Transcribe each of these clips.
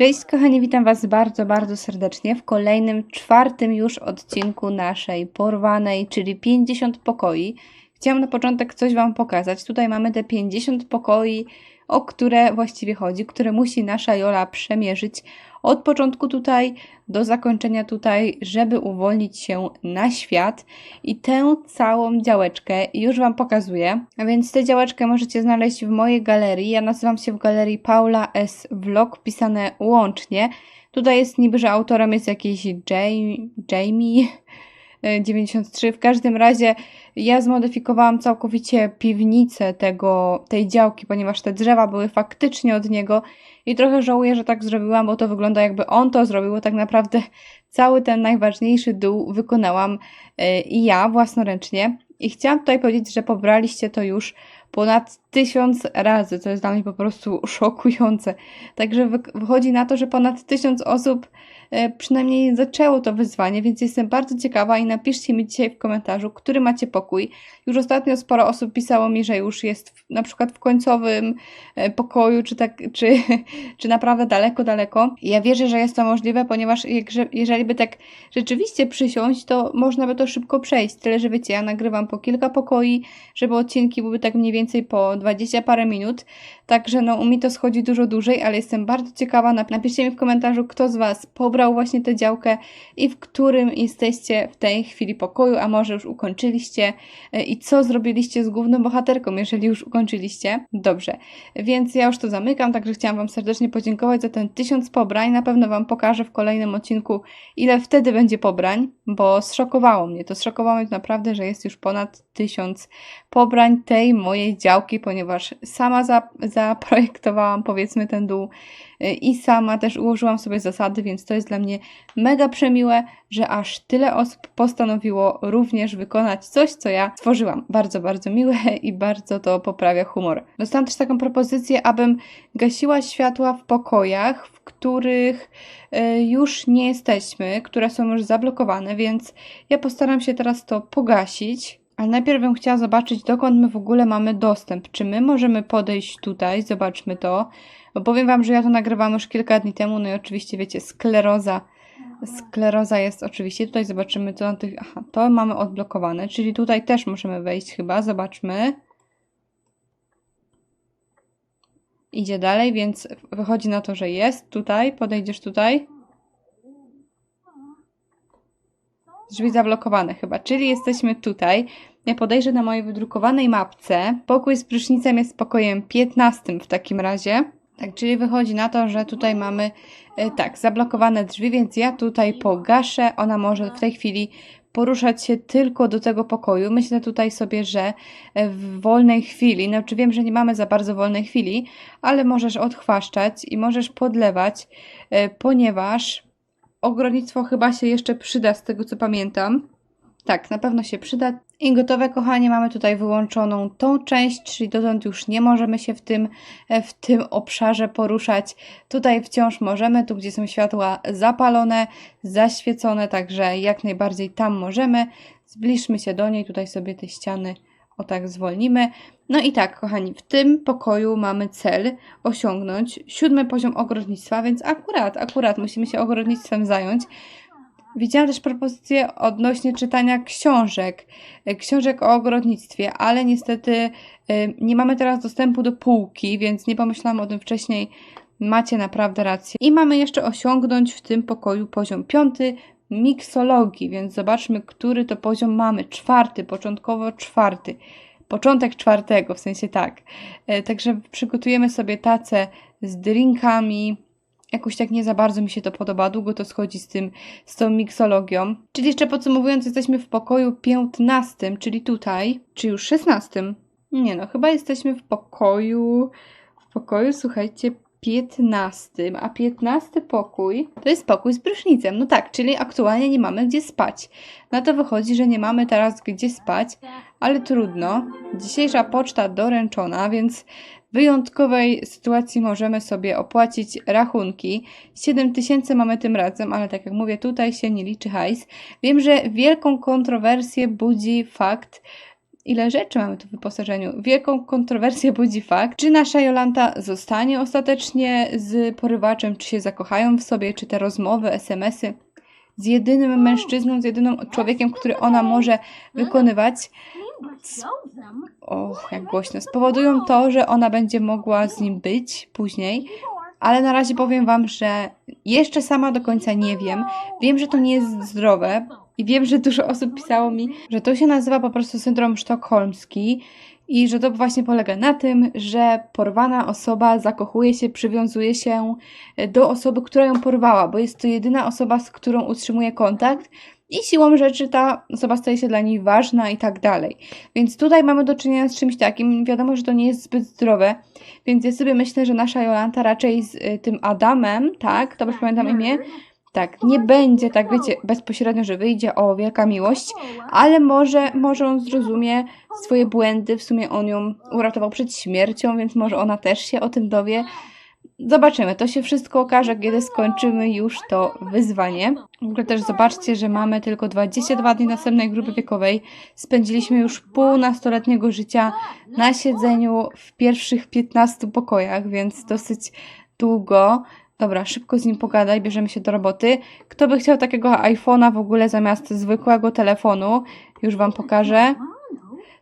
Cześć kochani, witam Was bardzo, bardzo serdecznie w kolejnym, czwartym już odcinku naszej porwanej, czyli 50 pokoi. Chciałam na początek coś Wam pokazać. Tutaj mamy te 50 pokoi, o które właściwie chodzi, które musi nasza Jola przemierzyć od początku tutaj do zakończenia tutaj, żeby uwolnić się na świat. I tę całą działeczkę już Wam pokazuję. A więc tę działeczkę możecie znaleźć w mojej galerii. Ja nazywam się w galerii Paula S. Vlog, pisane łącznie. Tutaj jest niby, że autorem jest jakiś Jamie, Jamie 93. W każdym razie ja zmodyfikowałam całkowicie piwnicę tego, tej działki, ponieważ te drzewa były faktycznie od niego i trochę żałuję, że tak zrobiłam, bo to wygląda jakby on to zrobił, bo tak naprawdę cały ten najważniejszy dół wykonałam yy, i ja własnoręcznie. I chciałam tutaj powiedzieć, że pobraliście to już ponad tysiąc razy, co jest dla mnie po prostu szokujące. Także wychodzi na to, że ponad tysiąc osób e, przynajmniej zaczęło to wyzwanie, więc jestem bardzo ciekawa i napiszcie mi dzisiaj w komentarzu, który macie pokój. Już ostatnio sporo osób pisało mi, że już jest w, na przykład w końcowym e, pokoju, czy, tak, czy, czy naprawdę daleko, daleko. Ja wierzę, że jest to możliwe, ponieważ jeżeli by tak rzeczywiście przysiąść, to można by to szybko przejść. Tyle, że wiecie, ja nagrywam po kilka pokoi, żeby odcinki były tak mniej więcej po 20 parę minut, także no u mnie to schodzi dużo dłużej, ale jestem bardzo ciekawa, napiszcie mi w komentarzu, kto z Was pobrał właśnie tę działkę i w którym jesteście w tej chwili pokoju, a może już ukończyliście e, i co zrobiliście z główną bohaterką, jeżeli już ukończyliście. Dobrze, więc ja już to zamykam, także chciałam Wam serdecznie podziękować za ten tysiąc pobrań, na pewno Wam pokażę w kolejnym odcinku, ile wtedy będzie pobrań, bo zszokowało mnie, to. Zszokowało mnie naprawdę, że jest już ponad tysiąc pobrań tej mojej działki, ponieważ sama za, zaprojektowałam powiedzmy ten dół y, i sama też ułożyłam sobie zasady, więc to jest dla mnie mega przemiłe, że aż tyle osób postanowiło również wykonać coś, co ja stworzyłam. Bardzo, bardzo miłe i bardzo to poprawia humor. Dostałam też taką propozycję, abym gasiła światła w pokojach, w których y, już nie jesteśmy, które są już zablokowane, więc ja postaram się teraz to pogasić. Ale najpierw bym chciała zobaczyć, dokąd my w ogóle mamy dostęp. Czy my możemy podejść tutaj? Zobaczmy to. Bo powiem Wam, że ja to nagrywam już kilka dni temu, no i oczywiście wiecie, skleroza. Skleroza jest oczywiście. Tutaj zobaczymy, co na tych... Aha, to mamy odblokowane, czyli tutaj też możemy wejść chyba. Zobaczmy. Idzie dalej, więc wychodzi na to, że jest tutaj. Podejdziesz tutaj. Drzwi zablokowane chyba, czyli jesteśmy tutaj. Ja podejrzę na mojej wydrukowanej mapce. Pokój z prysznicem jest pokojem 15 w takim razie. Tak, czyli wychodzi na to, że tutaj mamy e, tak, zablokowane drzwi, więc ja tutaj pogaszę. Ona może w tej chwili poruszać się tylko do tego pokoju. Myślę tutaj sobie, że e, w wolnej chwili, no czy wiem, że nie mamy za bardzo wolnej chwili, ale możesz odchwaszczać i możesz podlewać, e, ponieważ ogrodnictwo chyba się jeszcze przyda z tego co pamiętam. Tak, na pewno się przyda. I gotowe, kochanie, mamy tutaj wyłączoną tą część, czyli dotąd już nie możemy się w tym, e, w tym obszarze poruszać. Tutaj wciąż możemy, tu gdzie są światła zapalone, zaświecone, także jak najbardziej tam możemy. Zbliżmy się do niej, tutaj sobie te ściany o tak zwolnimy. No i tak, kochani, w tym pokoju mamy cel osiągnąć siódmy poziom ogrodnictwa, więc akurat, akurat musimy się ogrodnictwem zająć. Widziałam też propozycję odnośnie czytania książek, e, książek o ogrodnictwie, ale niestety e, nie mamy teraz dostępu do półki, więc nie pomyślałam o tym wcześniej. Macie naprawdę rację. I mamy jeszcze osiągnąć w tym pokoju poziom piąty, miksologii, więc zobaczmy, który to poziom mamy. Czwarty, początkowo czwarty. Początek czwartego, w sensie tak. E, także przygotujemy sobie tacę z drinkami, jakoś tak nie za bardzo mi się to podoba, długo to schodzi z tym, z tą miksologią. Czyli jeszcze podsumowując, jesteśmy w pokoju 15, czyli tutaj, czy już 16? Nie no, chyba jesteśmy w pokoju, w pokoju, słuchajcie, 15, a 15 pokój to jest pokój z prysznicem. No tak, czyli aktualnie nie mamy gdzie spać. Na to wychodzi, że nie mamy teraz gdzie spać, ale trudno. Dzisiejsza poczta doręczona, więc wyjątkowej sytuacji możemy sobie opłacić rachunki. 7 tysięcy mamy tym razem, ale tak jak mówię, tutaj się nie liczy hajs. Wiem, że wielką kontrowersję budzi fakt, ile rzeczy mamy tu w wyposażeniu. Wielką kontrowersję budzi fakt, czy nasza Jolanta zostanie ostatecznie z porywaczem, czy się zakochają w sobie, czy te rozmowy, SMS-y z jedynym mężczyzną, z jedynym człowiekiem, który ona może wykonywać, och, jak głośno, spowodują to, że ona będzie mogła z nim być później. Ale na razie powiem Wam, że jeszcze sama do końca nie wiem. Wiem, że to nie jest zdrowe i wiem, że dużo osób pisało mi, że to się nazywa po prostu syndrom sztokholmski i że to właśnie polega na tym, że porwana osoba zakochuje się, przywiązuje się do osoby, która ją porwała, bo jest to jedyna osoba, z którą utrzymuje kontakt i siłą rzeczy ta osoba staje się dla niej ważna i tak dalej. Więc tutaj mamy do czynienia z czymś takim. Wiadomo, że to nie jest zbyt zdrowe, więc ja sobie myślę, że nasza Jolanta raczej z y, tym Adamem, tak, dobrze pamiętam imię, tak, nie będzie tak, wiecie, bezpośrednio, że wyjdzie o wielka miłość, ale może, może on zrozumie swoje błędy, w sumie on ją uratował przed śmiercią, więc może ona też się o tym dowie. Zobaczymy, to się wszystko okaże, kiedy skończymy już to wyzwanie. W ogóle też zobaczcie, że mamy tylko 22 dni następnej grupy wiekowej. Spędziliśmy już pół nastoletniego życia na siedzeniu w pierwszych 15 pokojach, więc dosyć długo. Dobra, szybko z nim pogadaj, bierzemy się do roboty. Kto by chciał takiego iPhone'a w ogóle zamiast zwykłego telefonu? Już Wam pokażę.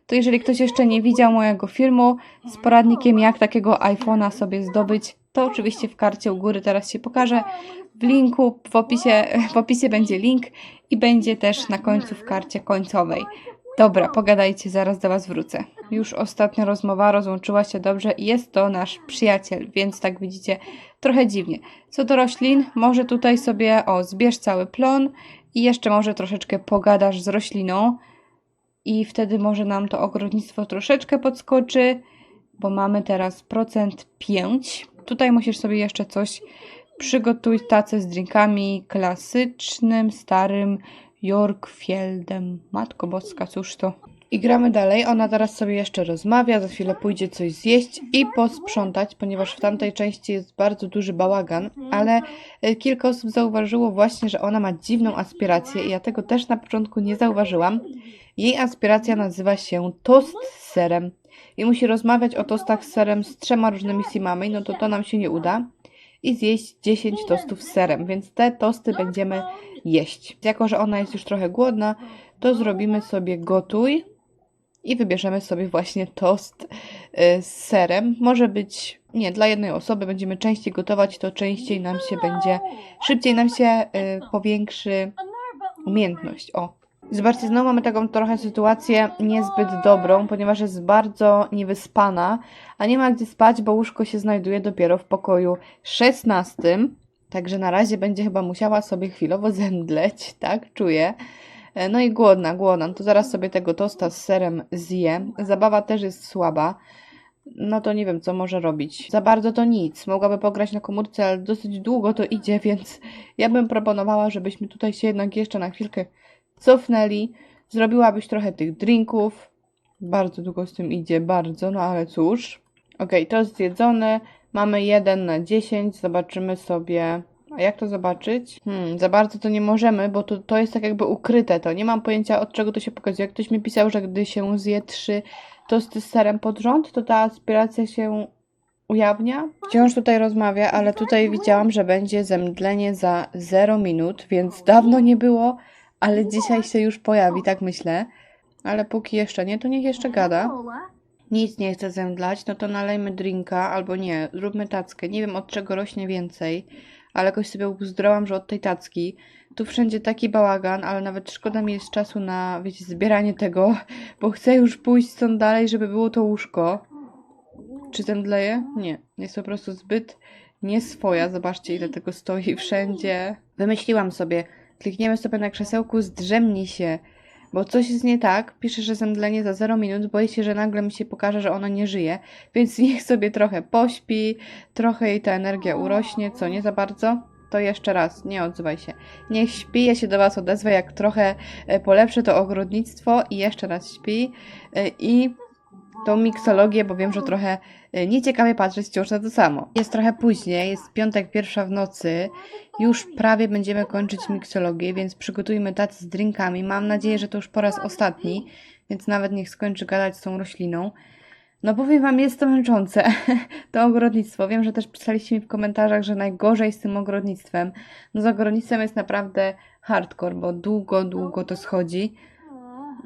To jeżeli ktoś jeszcze nie widział mojego filmu z poradnikiem, jak takiego iPhone'a sobie zdobyć, to oczywiście w karcie u góry teraz się pokaże. W linku, w opisie, w opisie będzie link i będzie też na końcu w karcie końcowej. Dobra, pogadajcie, zaraz do Was wrócę. Już ostatnia rozmowa rozłączyła się dobrze i jest to nasz przyjaciel, więc tak widzicie, trochę dziwnie. Co do roślin, może tutaj sobie, o, zbierz cały plon i jeszcze może troszeczkę pogadasz z rośliną i wtedy może nam to ogrodnictwo troszeczkę podskoczy, bo mamy teraz procent 5. Tutaj musisz sobie jeszcze coś przygotuj tacę z drinkami klasycznym, starym Yorkfieldem. Matko boska, cóż to? I gramy dalej. Ona teraz sobie jeszcze rozmawia, za chwilę pójdzie coś zjeść i posprzątać, ponieważ w tamtej części jest bardzo duży bałagan, ale e, kilka osób zauważyło właśnie, że ona ma dziwną aspirację i ja tego też na początku nie zauważyłam. Jej aspiracja nazywa się tost z serem i musi rozmawiać o tostach z serem z trzema różnymi simami, no to to nam się nie uda. I zjeść 10 tostów z serem, więc te tosty będziemy jeść. Jako, że ona jest już trochę głodna, to zrobimy sobie gotuj i wybierzemy sobie właśnie tost y, z serem. Może być, nie, dla jednej osoby będziemy częściej gotować, to częściej nam się będzie, szybciej nam się y, powiększy umiejętność. O. Zobaczcie, znowu mamy taką trochę sytuację niezbyt dobrą, ponieważ jest bardzo niewyspana, a nie ma gdzie spać, bo łóżko się znajduje dopiero w pokoju 16. Także na razie będzie chyba musiała sobie chwilowo zemdleć, tak? Czuję. E, No i głodna, głodna. No To zaraz sobie tego tosta z serem zje. Zabawa też jest słaba. No to nie wiem, co może robić. Za bardzo to nic. Mogłaby pograć na komórce, ale dosyć długo to idzie, więc ja bym proponowała, żebyśmy tutaj się jednak jeszcze na chwilkę cofnęli. Zrobiłabyś trochę tych drinków. Bardzo długo z tym idzie, bardzo, no ale cóż. Okej, to zjedzone. Mamy 1 na 10. Zobaczymy sobie. A jak to zobaczyć? Hmm, za bardzo to nie możemy, bo to, to jest tak jakby ukryte to. Nie mam pojęcia od czego to się pokazuje. Ktoś mi pisał, że gdy się zje trzy tosty z serem pod rząd, to ta aspiracja się ujawnia. Wciąż tutaj rozmawia, ale tutaj widziałam, że będzie zemdlenie za 0 minut, więc dawno nie było, ale dzisiaj się już pojawi, tak myślę. Ale póki jeszcze nie, to niech jeszcze gada. Nic nie chce zemdlać, no to nalejmy drinka, albo nie, zróbmy tackę. Nie wiem od czego rośnie więcej, ale jakoś sobie uzdrołam, że od tej tacki. Tu wszędzie taki bałagan, ale nawet szkoda mi jest czasu na, wiecie, zbieranie tego, bo chcę już pójść stąd dalej, żeby było to łóżko. Czy zemdleje? Nie, jest po prostu zbyt nieswoja. Zobaczcie, ile tego stoi wszędzie. Wymyśliłam sobie, klikniemy sobie na krzesełku, zdrzemnij się, bo coś jest nie tak. Pisze, że zemdlenie za 0 minut. Boję się, że nagle mi się pokaże, że ona nie żyje. Więc niech sobie trochę pośpi, trochę jej ta energia urośnie, co nie za bardzo. To jeszcze raz, nie odzywaj się. Niech śpi, ja się do Was odezwę, jak trochę e, polepszę to ogrodnictwo i jeszcze raz śpi. E, I tą miksologię, bo wiem, że trochę e, nieciekawie patrzeć wciąż na to samo. Jest trochę później, jest piątek, pierwsza w nocy. Już prawie będziemy kończyć miksologię, więc przygotujmy tacy z drinkami. Mam nadzieję, że to już po raz ostatni, więc nawet niech skończy gadać z tą rośliną. No powiem Wam, jest to męczące, to ogrodnictwo. Wiem, że też pisaliście mi w komentarzach, że najgorzej z tym ogrodnictwem. No z ogrodnictwem jest naprawdę hardcore, bo długo, długo to schodzi.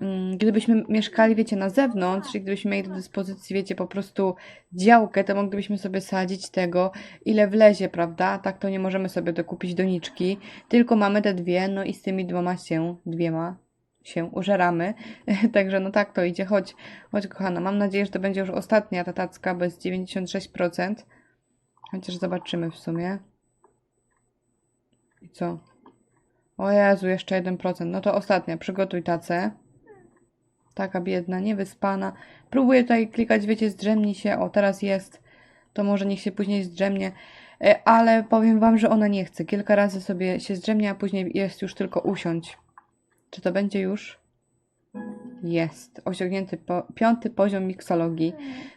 Mm, Gdybyśmy mieszkali, wiecie, na zewnątrz i gdybyśmy mieli do dyspozycji, wiecie, po prostu działkę, to moglibyśmy sobie sadzić tego, ile wlezie, prawda? Tak to nie możemy sobie dokupić doniczki, tylko mamy te dwie, no i z tymi dwoma się, dwiema się użeramy. Także no tak to idzie. Chodź, chodź kochana. Mam nadzieję, że to będzie już ostatnia ta tacka, bo jest 96%. Chociaż zobaczymy w sumie. I co? O Jezu, jeszcze 1%. No to ostatnia. Przygotuj tacę. Taka biedna, niewyspana. Próbuję tutaj klikać, wiecie, zdrzemnij się. O, teraz jest. To może niech się później zdrzemnie. E, Ale powiem wam, że ona nie chce. Kilka razy sobie się zdrzemnie, a później jest już tylko usiąść. Czy to będzie już? Jest. Osiągnięty po, piąty poziom miksologii.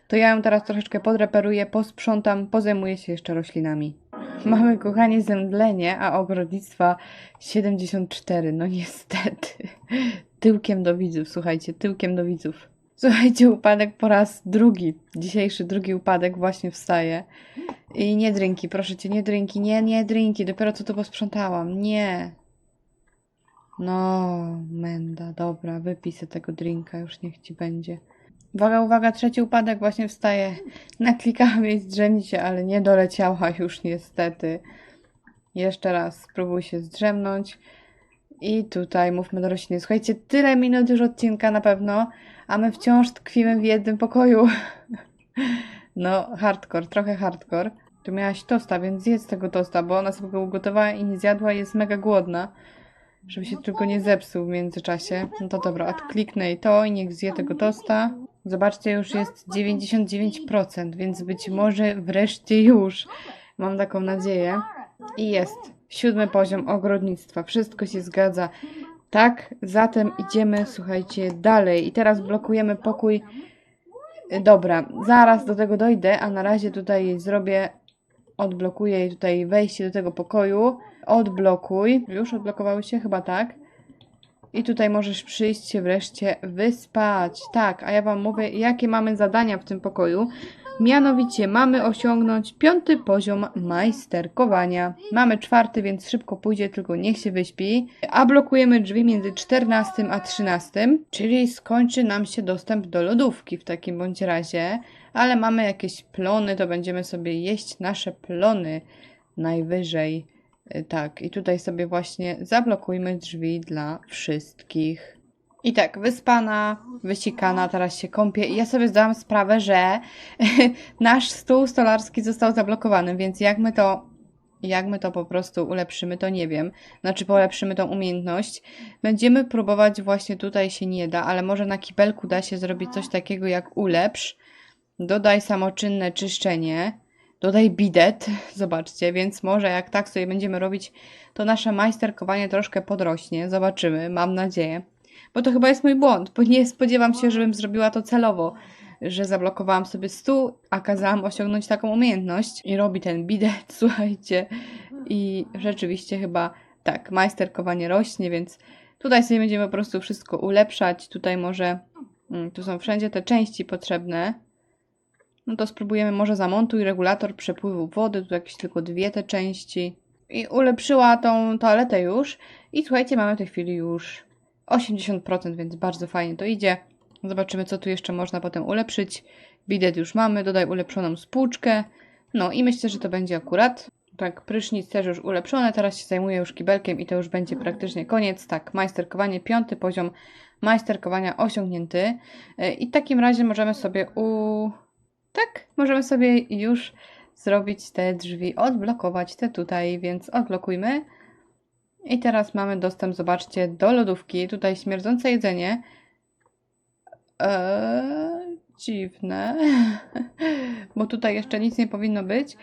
To ja ją teraz troszeczkę podreperuję, posprzątam, pozajmuję się jeszcze roślinami. Mamy, kochanie, zemdlenie, a ogrodnictwa 74. No niestety. Tyłkiem do widzów, słuchajcie, tyłkiem do widzów. Słuchajcie, upadek po raz drugi. Dzisiejszy drugi upadek właśnie wstaje. I nie drinki, proszę cię, nie drinki, nie, nie drinki. Dopiero co to posprzątałam. Nie. No, menda, dobra, wypij se tego drinka, już niech ci będzie. Uwaga, uwaga, trzeci upadek właśnie wstaje. Naklikałam jej zdrzemnij się, ale nie doleciała już niestety. Jeszcze raz spróbuj się zdrzemnąć. I tutaj mówmy do rośliny. Słuchajcie, tyle minut już odcinka na pewno, a my wciąż tkwimy w jednym pokoju. No, hardcore, trochę hardcore. Tu miałaś tosta, więc zjedz tego tosta, bo ona sobie go ugotowała i nie zjadła i jest mega głodna. Żeby się tylko nie zepsuł w międzyczasie. No to dobra, odkliknę i to i niech zje tego tosta. Zobaczcie, już jest 99%, więc być może wreszcie już. Mam taką nadzieję. I jest. Siódmy poziom ogrodnictwa. Wszystko się zgadza. Tak, zatem idziemy, słuchajcie, dalej. I teraz blokujemy pokój. Dobra, zaraz do tego dojdę, a na razie tutaj zrobię. Odblokuję tutaj wejście do tego pokoju. Odblokuj. Już odblokowały się? Chyba tak. I tutaj możesz przyjść się wreszcie wyspać. Tak, a ja Wam mówię, jakie mamy zadania w tym pokoju. Mianowicie mamy osiągnąć piąty poziom majsterkowania. Mamy czwarty, więc szybko pójdzie, tylko niech się wyśpi. A blokujemy drzwi między 14 a 13, czyli skończy nam się dostęp do lodówki w takim bądź razie. Ale mamy jakieś plony, to będziemy sobie jeść nasze plony najwyżej. Tak, i tutaj sobie właśnie zablokujmy drzwi dla wszystkich. I tak, wyspana, wysikana, teraz się kąpie. I ja sobie zdałam sprawę, że nasz stół stolarski został zablokowany, więc jak my to, jak my to po prostu ulepszymy, to nie wiem. Znaczy polepszymy tą umiejętność. Będziemy próbować, właśnie tutaj się nie da, ale może na kibelku da się zrobić coś takiego jak ulepsz. Dodaj samoczynne czyszczenie. Dodaj bidet, zobaczcie, więc może jak tak sobie będziemy robić, to nasze majsterkowanie troszkę podrośnie. Zobaczymy, mam nadzieję. Bo to chyba jest mój błąd, bo nie spodziewam się, żebym zrobiła to celowo, że zablokowałam sobie stół, a kazałam osiągnąć taką umiejętność i robi ten bidet, słuchajcie. I rzeczywiście chyba tak, majsterkowanie rośnie, więc tutaj sobie będziemy po prostu wszystko ulepszać. Tutaj może, mm, tu są wszędzie te części potrzebne. No to spróbujemy może zamontuj regulator przepływu wody, tu jakieś tylko dwie te części. I ulepszyła tą toaletę już. I słuchajcie, mamy w tej chwili już 80%, więc bardzo fajnie to idzie. Zobaczymy, co tu jeszcze można potem ulepszyć. Bidet już mamy, dodaj ulepszoną spłuczkę. No i myślę, że to będzie akurat. Tak, prysznic też już ulepszone, teraz się zajmuję już kibelkiem i to już będzie praktycznie koniec. Tak, majsterkowanie, piąty poziom majsterkowania osiągnięty. Yy, I w takim razie możemy sobie u... Tak, możemy sobie już zrobić te drzwi, odblokować te tutaj, więc odblokujmy. I teraz mamy dostęp, zobaczcie, do lodówki. Tutaj śmierdzące jedzenie. Eee, dziwne, bo tutaj jeszcze nic nie powinno być.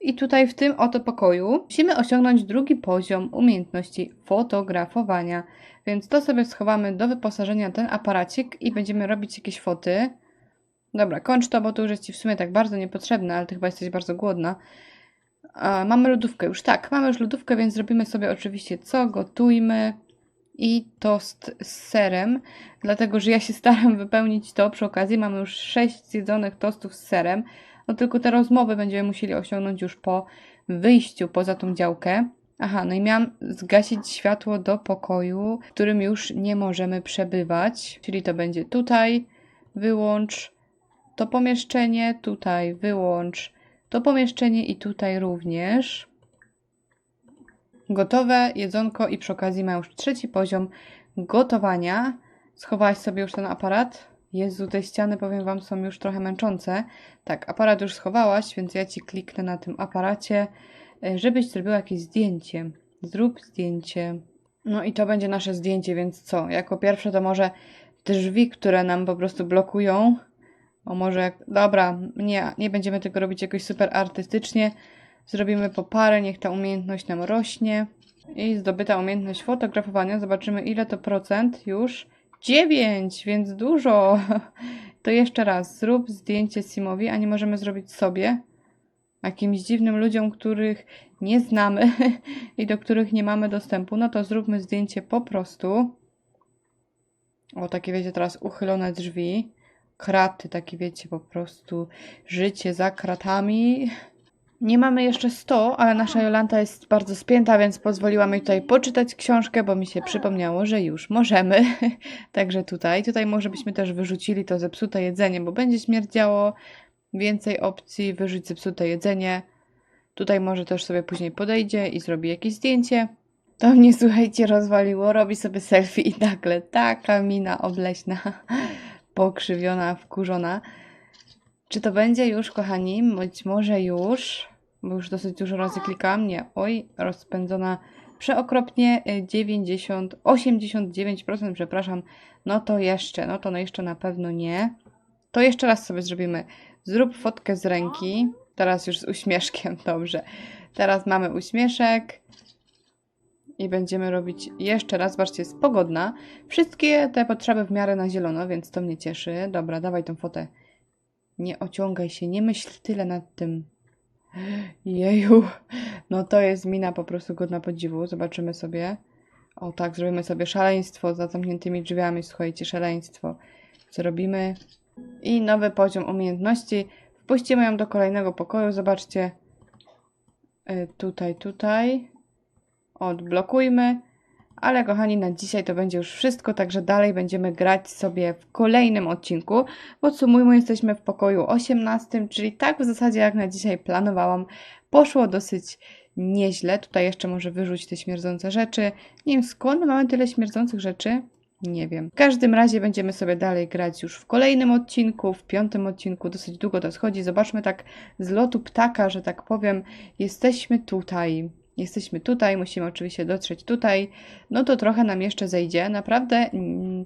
I tutaj w tym oto pokoju musimy osiągnąć drugi poziom umiejętności fotografowania. Więc to sobie schowamy do wyposażenia ten aparacik i będziemy robić jakieś foty. Dobra, kończ to, bo to już jest Ci w sumie tak bardzo niepotrzebne, ale Ty chyba jesteś bardzo głodna. Mamy lodówkę już, tak, mamy już lodówkę, więc zrobimy sobie oczywiście co? Gotujmy. i tost z serem, dlatego że ja się staram wypełnić to. Przy okazji mamy już 6 zjedzonych tostów z serem. No tylko te rozmowy będziemy musieli osiągnąć już po wyjściu poza tą działkę. Aha, no i miałam zgasić światło do pokoju, w którym już nie możemy przebywać. Czyli to będzie tutaj, wyłącz to pomieszczenie, tutaj wyłącz to pomieszczenie i tutaj również. Gotowe jedzonko i przy okazji ma już trzeci poziom gotowania. Schowałaś sobie już ten aparat? Jezu, te ściany, powiem Wam, są już trochę męczące. Tak, aparat już schowałaś, więc ja Ci kliknę na tym aparacie, e, żebyś zrobiła jakieś zdjęcie. Zrób zdjęcie. No i to będzie nasze zdjęcie, więc co? Jako pierwsze to może drzwi, które nam po prostu blokują. O może jak... Dobra, nie, nie będziemy tego robić jakoś super artystycznie. Zrobimy po parę, niech ta umiejętność nam rośnie. I zdobyta umiejętność fotografowania. Zobaczymy ile to procent już. 9, więc dużo. To jeszcze raz, zrób zdjęcie Simowi, a nie możemy zrobić sobie. Jakimś dziwnym ludziom, których nie znamy i do których nie mamy dostępu, no to zróbmy zdjęcie po prostu. O, takie wiecie, teraz uchylone drzwi. Kraty, takie wiecie, po prostu życie za kratami. Nie mamy jeszcze 100, ale nasza Jolanta jest bardzo spięta, więc pozwoliłam jej tutaj poczytać książkę, bo mi się przypomniało, że już możemy. Także tutaj, tutaj może byśmy też wyrzucili to zepsute jedzenie, bo będzie śmierdziało. Więcej opcji, wyrzuć zepsute jedzenie. Tutaj może też sobie później podejdzie i zrobi jakieś zdjęcie. To mnie, słuchajcie, rozwaliło, robi sobie selfie i nagle taka mina obleśna, pokrzywiona, wkurzona. Czy to będzie już, kochani? Być może już, bo już dosyć dużo razy klikam. Nie, oj, rozpędzona przeokropnie. y, 90, 89%, przepraszam. No to jeszcze, no to no jeszcze na pewno nie. To jeszcze raz sobie zrobimy. Zrób fotkę z ręki. Teraz już z uśmieszkiem, dobrze. Teraz mamy uśmieszek. I będziemy robić jeszcze raz. Zobaczcie, jest pogodna. Wszystkie te potrzeby w miarę na zielono, więc to mnie cieszy. Dobra, dawaj tą fotę. Nie ociągaj się, nie myśl tyle nad tym. Jeju, no to jest mina po prostu godna podziwu. Zobaczymy sobie. O tak, zrobimy sobie szaleństwo za zamkniętymi drzwiami. Słuchajcie, szaleństwo. Zrobimy. I nowy poziom umiejętności. Wpuścimy ją do kolejnego pokoju. Zobaczcie. Y, Tutaj, tutaj. Odblokujmy. Ale kochani, na dzisiaj to będzie już wszystko, także dalej będziemy grać sobie w kolejnym odcinku. Podsumujmy, jesteśmy w pokoju 18, czyli tak w zasadzie jak na dzisiaj planowałam. Poszło dosyć nieźle. Tutaj jeszcze może wyrzucić te śmierdzące rzeczy. Nie wiem skąd mamy tyle śmierdzących rzeczy. Nie wiem. W każdym razie będziemy sobie dalej grać już w kolejnym odcinku, w piątym odcinku. Dosyć długo to schodzi. Zobaczmy tak z lotu ptaka, że tak powiem. Jesteśmy tutaj. Jesteśmy tutaj, musimy oczywiście dotrzeć tutaj. No to trochę nam jeszcze zejdzie. Naprawdę mm,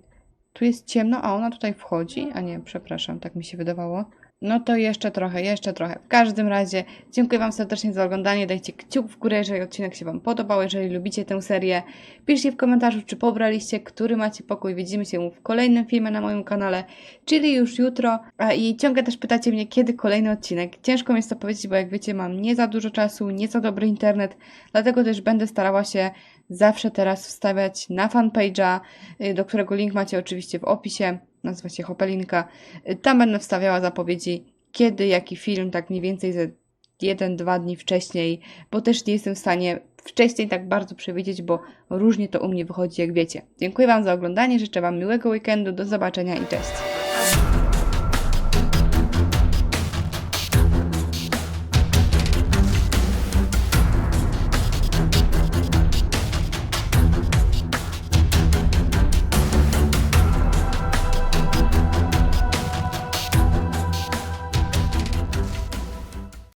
tu jest ciemno, a ona tutaj wchodzi. A nie, przepraszam, tak mi się wydawało. No to jeszcze trochę, jeszcze trochę. W każdym razie dziękuję Wam serdecznie za oglądanie. Dajcie kciuk w górę, jeżeli odcinek się Wam podobał, jeżeli lubicie tę serię. Piszcie w komentarzu, czy pobraliście, który macie pokój. Widzimy się w kolejnym filmie na moim kanale, czyli już jutro. I ciągle też pytacie mnie, kiedy kolejny odcinek. Ciężko mi jest to powiedzieć, bo jak wiecie, mam nie za dużo czasu, nie za dobry internet, dlatego też będę starała się zawsze teraz wstawiać na fanpage'a, y, do którego link macie oczywiście w opisie. Nazywa się Hopelinka. Y, Tam będę wstawiała zapowiedzi, kiedy, jaki film, tak mniej więcej ze jeden, dwa dni wcześniej, bo też nie jestem w stanie wcześniej tak bardzo przewidzieć, bo różnie to u mnie wychodzi, jak wiecie. Dziękuję Wam za oglądanie, życzę Wam miłego weekendu, do zobaczenia i cześć.